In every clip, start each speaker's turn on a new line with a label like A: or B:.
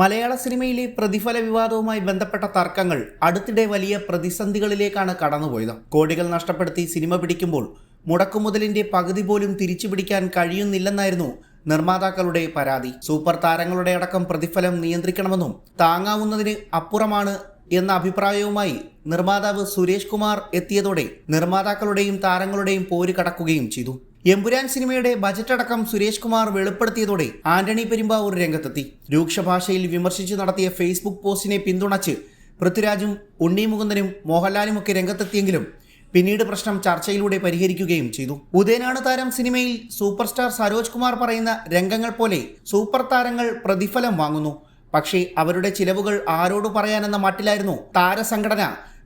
A: മലയാള സിനിമയിലെ പ്രതിഫല വിവാദവുമായി ബന്ധപ്പെട്ട തർക്കങ്ങൾ അടുത്തിടെ വലിയ പ്രതിസന്ധികളിലേക്കാണ് കടന്നുപോയത്. കോടികൾ നഷ്ടപ്പെടുത്തി സിനിമ പിടിക്കുമ്പോൾ മുടക്കുമുതലിന്റെ പകുതി പോലും തിരിച്ചു പിടിക്കാൻ കഴിയുന്നില്ലെന്നായിരുന്നു നിർമ്മാതാക്കളുടെ പരാതി. സൂപ്പർ താരങ്ങളുടെ അടക്കം പ്രതിഫലം നിയന്ത്രിക്കണമെന്നും താങ്ങാവുന്നതിന് അപ്പുറമാണ് എന്ന അഭിപ്രായവുമായി നിർമ്മാതാവ് സുരേഷ് കുമാർ എത്തിയതോടെ നിർമ്മാതാക്കളുടെയും താരങ്ങളുടെയും പോര് കടക്കുകയും ചെയ്തു. എമ്പുരാൻ സിനിമയുടെ ബജറ്റ് അടക്കം സുരേഷ് കുമാർ വെളിപ്പെടുത്തിയതോടെ ആന്റണി പെരുമ്പാവൂർ രംഗത്തെത്തി. രൂക്ഷ ഭാഷയിൽ വിമർശിച്ച് നടത്തിയ ഫേസ്ബുക്ക് പോസ്റ്റിനെ പിന്തുണച്ച് പൃഥ്വിരാജും ഉണ്ണി മുകുന്ദനും മോഹൻലാലുമൊക്കെ രംഗത്തെത്തിയെങ്കിലും പിന്നീട് പ്രശ്നം ചർച്ചയിലൂടെ പരിഹരിക്കുകയും ചെയ്തു. ഉദയനാട് താരം സിനിമയിൽ സൂപ്പർ സ്റ്റാർ സരോജ് കുമാർ പറയുന്ന രംഗങ്ങൾ പോലെ സൂപ്പർ താരങ്ങൾ പ്രതിഫലം വാങ്ങുന്നു. പക്ഷേ അവരുടെ ചിലവുകൾ ആരോട് പറയാനെന്ന മട്ടിലായിരുന്നു താരസംഘടന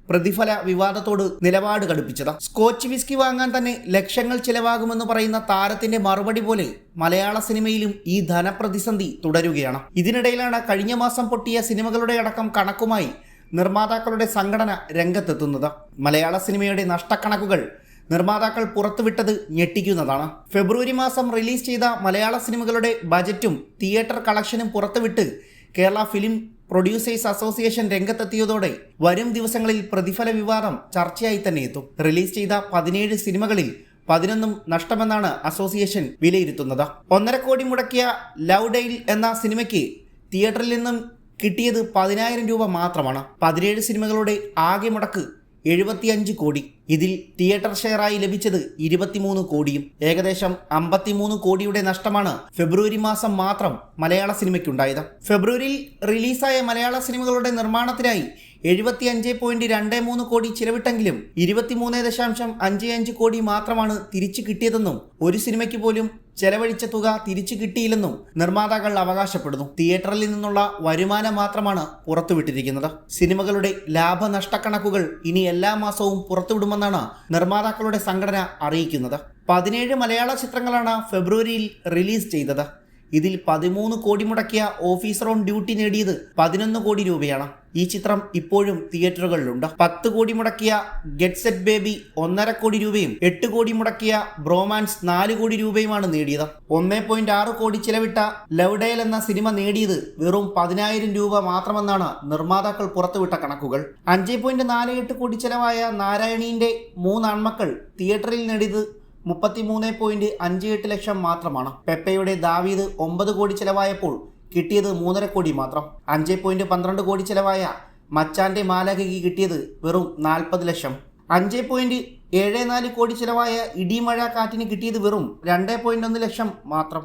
A: പ്രതിഫല വിവാദത്തോട് നിലപാട് കടുപ്പിച്ചത്. സ്കോച്ച് വിസ്കി വാങ്ങാൻ തന്നെ ലക്ഷങ്ങൾ ചിലവാകുമെന്ന് പറയുന്ന താരത്തിന്റെ മറുപടി പോലെ മലയാള സിനിമയിലും ഈ ധനപ്രതിസന്ധി തുടരുകയാണ്. ഇതിനിടയിലാണ് കഴിഞ്ഞ മാസം പൊട്ടിയ സിനിമകളുടെ അടക്കം കണക്കുമായി നിർമ്മാതാക്കളുടെ സംഘടന രംഗത്തെത്തുന്നത്. മലയാള സിനിമയുടെ നഷ്ടക്കണക്കുകൾ നിർമ്മാതാക്കൾ പുറത്തുവിട്ടത് ഞെട്ടിക്കുന്നതാണ്. ഫെബ്രുവരി മാസം റിലീസ് ചെയ്ത മലയാള സിനിമകളുടെ ബജറ്റും തിയേറ്റർ കളക്ഷനും പുറത്തുവിട്ട് കേരള ഫിലിം പ്രൊഡ്യൂസേഴ്സ് അസോസിയേഷൻ രംഗത്തെത്തിയതോടെ വരും ദിവസങ്ങളിൽ പ്രതിഫല വിവാദം ചർച്ചയായി തന്നെ എത്തും. റിലീസ് ചെയ്ത പതിനേഴ് സിനിമകളിൽ പതിനൊന്നും നഷ്ടമെന്നാണ് അസോസിയേഷൻ വിലയിരുത്തുന്നത്. ഒന്നര കോടി മുടക്കിയ ലവ് ഡെയിൽ എന്ന സിനിമയ്ക്ക് തിയേറ്ററിൽ നിന്നും കിട്ടിയത് പതിനായിരം രൂപ മാത്രമാണ്. പതിനേഴ് സിനിമകളുടെ ആകെ മുടക്ക് എഴുപത്തിയഞ്ച് കോടി. ഇതിൽ തിയേറ്റർ ഷെയറായി ലഭിച്ചത് ഇരുപത്തിമൂന്ന് കോടിയും ഏകദേശം അമ്പത്തിമൂന്ന് കോടിയുടെ നഷ്ടമാണ് ഫെബ്രുവരി മാസം മാത്രം മലയാള സിനിമയ്ക്കുണ്ടായത്. ഫെബ്രുവരിയിൽ റിലീസായ മലയാള സിനിമകളുടെ നിർമ്മാണത്തിനായി എഴുപത്തി അഞ്ച് പോയിന്റ് രണ്ട് മൂന്ന് കോടി ചിലവിട്ടെങ്കിലും ഇരുപത്തിമൂന്ന് ദശാംശം അഞ്ച് അഞ്ച് കോടി മാത്രമാണ് തിരിച്ചു കിട്ടിയതെന്നും ഒരു സിനിമയ്ക്ക് പോലും ചെലവഴിച്ച തുക തിരിച്ചു കിട്ടിയില്ലെന്നും നിർമ്മാതാക്കൾ അവകാശപ്പെടുന്നു. തിയേറ്ററിൽ നിന്നുള്ള വരുമാനം മാത്രമാണ് പുറത്തുവിട്ടിരിക്കുന്നത്. സിനിമകളുടെ ലാഭനഷ്ടക്കണക്കുകൾ ഇനി എല്ലാ മാസവും പുറത്തുവിടുമെന്നാണ് നിർമ്മാതാക്കളുടെ സംഘടന അറിയിക്കുന്നത്. പതിനേഴ് മലയാള ചിത്രങ്ങളാണ് ഫെബ്രുവരിയിൽ റിലീസ് ചെയ്തത്. ഇതിൽ പതിമൂന്ന് കോടി മുടക്കിയ ഓഫീസർ ഓൺ ഡ്യൂട്ടി നേടിയത് പതിനൊന്ന് കോടി രൂപയാണ്. ഈ ചിത്രം ഇപ്പോഴും തിയേറ്ററുകളിലുണ്ട്. പത്ത് കോടി മുടക്കിയ ഗെറ്റ് സെറ്റ് ബേബി ഒന്നര കോടി രൂപയും എട്ട് കോടി മുടക്കിയ ബ്രോമാൻസ് നാല് കോടി രൂപയുമാണ് നേടിയത്. ഒന്നേ പോയിന്റ് ആറ് കോടി ചിലവിട്ട ലവ്ഡേൽ എന്ന സിനിമ നേടിയത് വെറും പതിനായിരം രൂപ മാത്രമെന്നാണ് നിർമ്മാതാക്കൾ പുറത്തുവിട്ട കണക്കുകൾ. അഞ്ച് പോയിന്റ് നാല് എട്ട് കോടി ചിലവായ നാരായണീന്റെ മൂന്ന് ആൺമക്കൾ തിയേറ്ററിൽ നേടിയത് മുപ്പത്തിമൂന്ന് പോയിന്റ് അഞ്ച് എട്ട് ലക്ഷം മാത്രമാണ്. പെപ്പയുടെ ദാവീദ് ഒമ്പത് കോടി ചെലവായപ്പോൾ കിട്ടിയത് മൂന്നര കോടി മാത്രം. അഞ്ച് പോയിന്റ് പന്ത്രണ്ട് കോടി ചെലവായ മച്ചാന്റെ മാലാഖയ്ക്ക് കിട്ടിയത് വെറും നാൽപ്പത് ലക്ഷം. അഞ്ച് പോയിന്റ് ഏഴ് നാല് കോടി ചെലവായ ഇടിമഴ കാറ്റിന് കിട്ടിയത് വെറും രണ്ട് പോയിന്റ് ഒന്ന് ലക്ഷം മാത്രം.